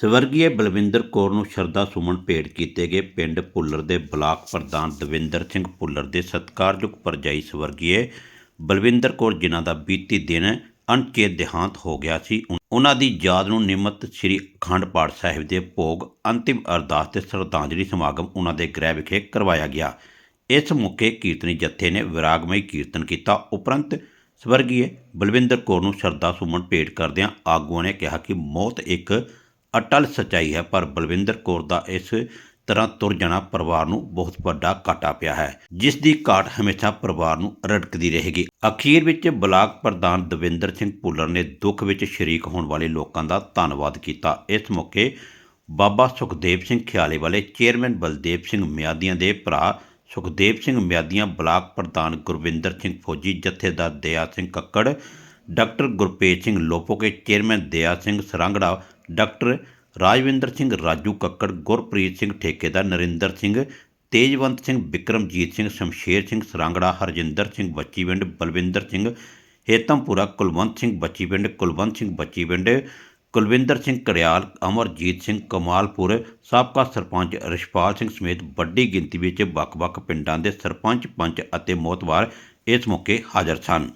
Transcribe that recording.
ਸਵਰਗੀਏ ਬਲਵਿੰਦਰ ਕੌਰ ਨੂੰ ਸ਼ਰਧਾ ਸੁਮਨ ਭੇਟ ਕੀਤੇ ਗਏ ਪਿੰਡ ਭੁੱਲਰ ਦੇ ਬਲਾਕ ਪ੍ਰਧਾਨ ਦਵਿੰਦਰ ਸਿੰਘ ਭੁੱਲਰ ਦੇ ਸਤਿਕਾਰਯੋਗ ਪਰਜਾਈ ਸਵਰਗੀਏ ਬਲਵਿੰਦਰ ਕੌਰ, ਜਿਨ੍ਹਾਂ ਦਾ ਬੀਤੀ ਦਿਨ ਅਣਚੇਤ ਦੇਹਾਂਤ ਹੋ ਗਿਆ ਸੀ, ਉਨ- ਉਹਨਾਂ ਦੀ ਯਾਦ ਨੂੰ ਨਿਮਤ ਸ੍ਰੀ ਅਖੰਡ ਪਾਠ ਸਾਹਿਬ ਦੇ ਭੋਗ ਅੰਤਿਮ ਅਰਦਾਸ ਤੇ ਸ਼ਰਧਾਂਜਲੀ ਸਮਾਗਮ ਉਹਨਾਂ ਦੇ ਗ੍ਰਹਿ ਵਿਖੇ ਕਰਵਾਇਆ ਗਿਆ। ਇਸ ਮੌਕੇ ਕੀਰਤਨੀ ਜਥੇ ਨੇ ਵਿਰਾਗਮਈ ਕੀਰਤਨ ਕੀਤਾ। ਉਪਰੰਤ ਸਵਰਗੀਏ ਬਲਵਿੰਦਰ ਕੌਰ ਨੂੰ ਸ਼ਰਧਾ ਸੁਮਨ ਭੇਟ ਕਰਦਿਆਂ ਆਗੂਆਂ ਨੇ ਕਿਹਾ ਕਿ ਮੌਤ ਇੱਕ ਅਟਲ ਸਚਾਈ ਹੈ, ਪਰ ਬਲਵਿੰਦਰ ਕੌਰ ਦਾ ਇਸ ਤਰ੍ਹਾਂ ਤੁਰ ਜਾਣਾ ਪਰਿਵਾਰ ਨੂੰ ਬਹੁਤ ਵੱਡਾ ਘਾਟਾ ਪਿਆ ਹੈ, ਜਿਸ ਦੀ ਘਾਟ ਹਮੇਸ਼ਾ ਪਰਿਵਾਰ ਨੂੰ ਰੜਕਦੀ ਰਹੇਗੀ। ਅਖੀਰ ਵਿੱਚ ਬਲਾਕ ਪ੍ਰਧਾਨ ਦਵਿੰਦਰ ਸਿੰਘ ਭੁੱਲਰ ਨੇ ਦੁੱਖ ਵਿੱਚ ਸ਼ਰੀਕ ਹੋਣ ਵਾਲੇ ਲੋਕਾਂ ਦਾ ਧੰਨਵਾਦ ਕੀਤਾ। ਇਸ ਮੌਕੇ ਬਾਬਾ ਸੁਖਦੇਵ ਸਿੰਘ ਖਿਆਲੇ ਵਾਲੇ ਚੇਅਰਮੈਨ ਬਲਦੇਵ ਸਿੰਘ ਮਿਆਦੀਆਂ ਦੇ ਭਰਾ ਸੁਖਦੇਵ ਸਿੰਘ ਮਿਆਦੀਆਂ, ਬਲਾਕ ਪ੍ਰਧਾਨ ਗੁਰਵਿੰਦਰ ਸਿੰਘ ਫੌਜੀ, ਜਥੇਦਾਰ Daya Singh Kakkar, doctor Gurpej Singh Lopoke, chairman Daya Singh Sarangra doctor Rajwinder Singh Raju Kakkar, Gurpreet Singh ਠੇਕੇਦਾਰ ਨਰਿੰਦਰ ਸਿੰਘ, ਤੇਜਵੰਤ ਸਿੰਘ ਵਿਕਰਮਜੀਤ ਸਿੰਘ, ਸ਼ਮਸ਼ੇਰ ਸਿੰਘ ਸਰਾਂਗੜਾ, ਹਰਜਿੰਦਰ ਸਿੰਘ ਬੱਚੀ ਪਿੰਡ ਬਲਵਿੰਦਰ ਸਿੰਘ ਹੇਤਮਪੁਰਾ, ਕੁਲਵੰਤ ਸਿੰਘ ਬੱਚੀ ਪਿੰਡ ਕੁਲਵੰਤ ਸਿੰਘ ਬੱਚੀ ਪਿੰਡ ਕੁਲਵਿੰਦਰ ਸਿੰਘ ਕੜਿਆਲ ਅਮਰਜੀਤ ਸਿੰਘ ਕਮਾਲਪੁਰ, ਸਾਬਕਾ ਸਰਪੰਚ ਰਿਸ਼ਪਾਲ ਸਿੰਘ ਸਮੇਤ ਵੱਡੀ ਗਿਣਤੀ ਵਿੱਚ ਵੱਖ-ਵੱਖ ਪਿੰਡਾਂ ਦੇ ਸਰਪੰਚ, ਪੰਚ ਅਤੇ ਮੋਤਵਾਰ ਇਸ ਮੌਕੇ ਹਾਜ਼ਰ ਸਨ।